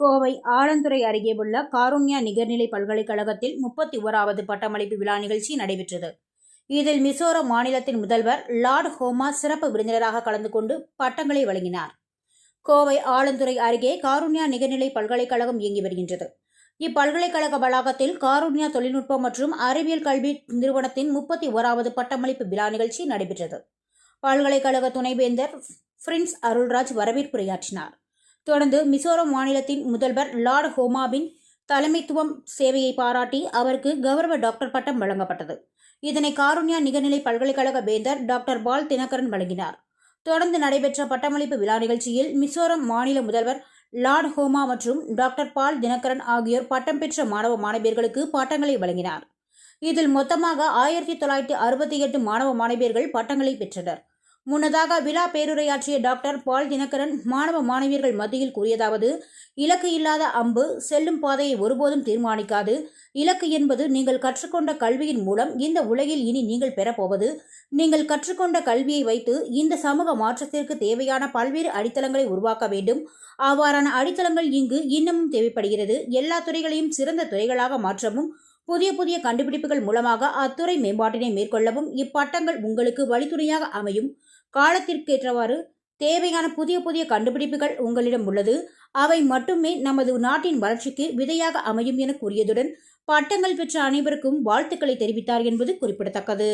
கோவை ஆலந்துறை அருகே உள்ள காருண்யா நிகர்நிலை பல்கலைக்கழகத்தில் முப்பத்தி ஓராவது பட்டமளிப்பு விழா நிகழ்ச்சி நடைபெற்றது. இதில் மிசோரம் மாநிலத்தின் முதல்வர் லார்ட் ஹோமா சிறப்பு விருந்தினராக கலந்து கொண்டு பட்டங்களை வழங்கினார். கோவை ஆலந்துறை அருகே காருண்யா நிகர்நிலை பல்கலைக்கழகம் இயங்கி வருகின்றது. இப்பல்கலைக்கழக வளாகத்தில் காருண்யா தொழில்நுட்பம் மற்றும் அறிவியல் கல்வி நிறுவனத்தின் முப்பத்தி ஓராவது பட்டமளிப்பு விழா நிகழ்ச்சி நடைபெற்றது. பல்கலைக்கழக துணைவேந்தர் பிரின்ஸ் அருள்ராஜ் வரவேற்புரையாற்றினார். தொடர்ந்து மிசோரம் மாநிலத்தின் முதல்வர் லார்டு ஹோமாவின் தலைமைத்துவம் சேவையை பாராட்டி அவருக்கு கௌரவ டாக்டர் பட்டம் வழங்கப்பட்டது. இதனை காருண்யா நிகர்நிலை பல்கலைக்கழக வேந்தர் டாக்டர் பால் தினகரன் வழங்கினார். தொடர்ந்து நடைபெற்ற பட்டமளிப்பு விழா நிகழ்ச்சியில் மிசோரம் மாநில முதல்வர் லார்ட் ஹோமா மற்றும் டாக்டர் பால் தினகரன் ஆகியோர் பட்டம் பெற்ற மாணவ மாணவியர்களுக்கு பட்டங்களை வழங்கினார். இதில் மொத்தமாக ஆயிரத்தி தொள்ளாயிரத்தி அறுபத்தி எட்டு மாணவ மாணவியர்கள் பட்டங்களை பெற்றனர். முன்னதாக விழா பேருரையாற்றிய டாக்டர் பால் தினகரன் மாணவ மாணவியர்கள் மத்தியில் கூறியதாவது இலக்கு இல்லாத அம்பு செல்லும் பாதையை ஒருபோதும் தீர்மானிக்காது. இலக்கு என்பது நீங்கள் கற்றுக்கொண்ட கல்வியின் மூலம் இந்த உலகில் இனி நீங்கள் பெறப்போவது. நீங்கள் கற்றுக்கொண்ட கல்வியை வைத்து இந்த சமூக மாற்றத்திற்கு தேவையான பல்வேறு அடித்தளங்களை உருவாக்க வேண்டும். அவ்வாறான அடித்தளங்கள் இங்கு இன்னமும் தேவைப்படுகிறது. எல்லா துறைகளையும் சிறந்த துறைகளாக மாற்றவும் புதிய புதிய கண்டுபிடிப்புகள் மூலமாக அத்துறை மேம்பாட்டினை மேற்கொள்ளவும் இப்பட்டங்கள் உங்களுக்கு வழித்துணையாக அமையும். காலத்திற்கேற்றவாறு தேவையான புதிய புதிய கண்டுபிடிப்புகள் உங்களிடம் உள்ளது. அவை மட்டுமே நமது நாட்டின் வளர்ச்சிக்கு விதையாக அமையும் என கூறியதுடன் பட்டங்கள் பெற்ற அனைவருக்கும் வாழ்த்துக்களை தெரிவித்தார் என்பது குறிப்பிடத்தக்கது.